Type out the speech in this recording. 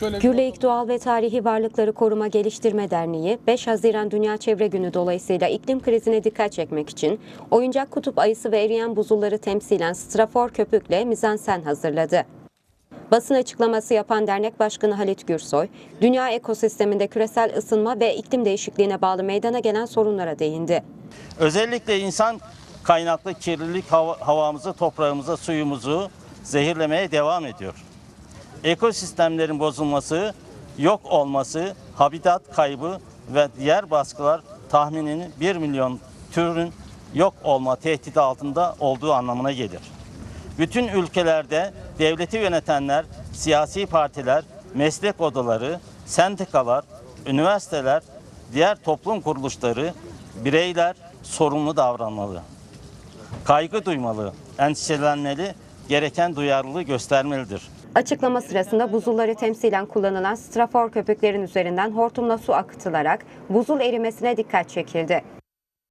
Şöyle Gürleyik Doğal ve Tarihi Varlıkları Koruma Geliştirme Derneği 5 Haziran Dünya Çevre Günü dolayısıyla iklim krizine dikkat çekmek için oyuncak kutup ayısı ve eriyen buzulları temsilen strafor köpükle mizansen hazırladı. Basın açıklaması yapan dernek başkanı Halit Gürsoy, dünya ekosisteminde küresel ısınma ve iklim değişikliğine bağlı meydana gelen sorunlara değindi. Özellikle insan kaynaklı kirlilik hava- havamızı, toprağımızı, suyumuzu zehirlemeye devam ediyor. Ekosistemlerin bozulması, yok olması, habitat kaybı ve diğer baskılar tahmininin 1 milyon türün yok olma tehdidi altında olduğu anlamına gelir. Bütün ülkelerde devleti yönetenler, siyasi partiler, meslek odaları, sendikalar, üniversiteler, diğer toplum kuruluşları, bireyler sorumlu davranmalı. Kaygı duymalı, endişelenmeli, gereken duyarlılığı göstermelidir. Açıklama sırasında buzulları temsilen kullanılan strafor köpüklerin üzerinden hortumla su akıtılarak buzul erimesine dikkat çekildi.